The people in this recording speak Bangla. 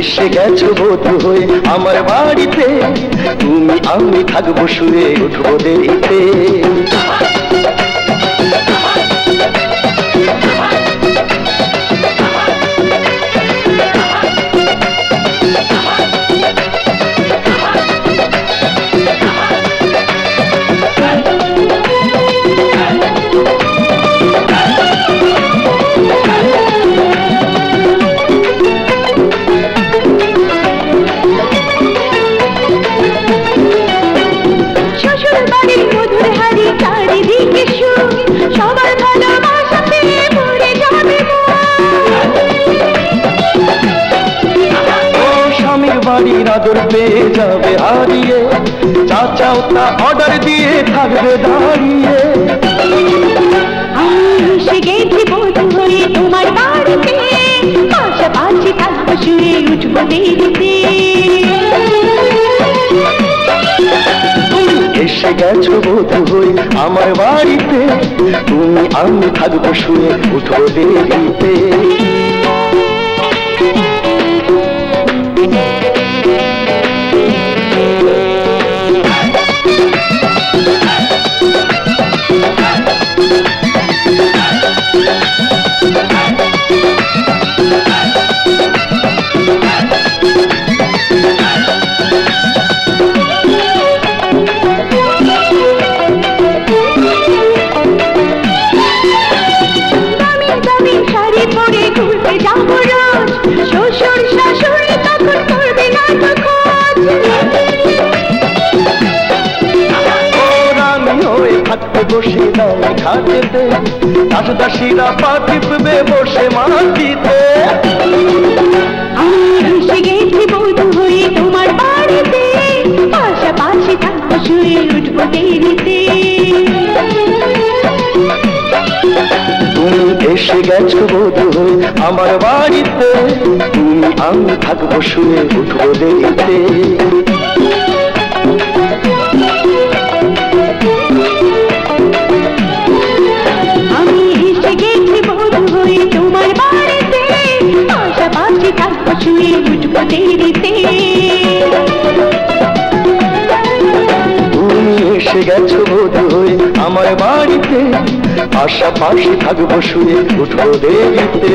এসে গেছো বধু হয়ে আমার বাড়িতে। তুমি আমি থাকব শুয়ে উঠবো দেরিতে। বাড়ির আদর পেয়ে যাবে হারিয়ে। চাচাও তা অর্ডার দিয়ে থাকবে দাঁড়িয়ে। এসে গেছি বধু তোমার বাড়িতে। পাশাপাশি থাকব শুয়ে উঠবো দেরিতে। এসে গেছো বধু হয়ে আমার বাড়িতে। তুমি আমি থাকব শুয়ে উঠবো দেরিতে। বসে দামে ঘাটেতে দাস দাসীরা পা টিপবে বসে মাটিতে। আমি এসে গেছি বধু হয়ে তোমার বাড়িতে। পাশাপাশি থাকব শুয়ে উঠবো দেরিতে। তুমি এসে গেছো বধু আমার বাড়িতে। তুমি আমি থাকব শুয়ে উঠবো দেরিতে। গেছো বোধহয় হয়ে আমার বাড়িতে? পাশাপাশি থাকব শুয়ে উঠবো দেরিতে।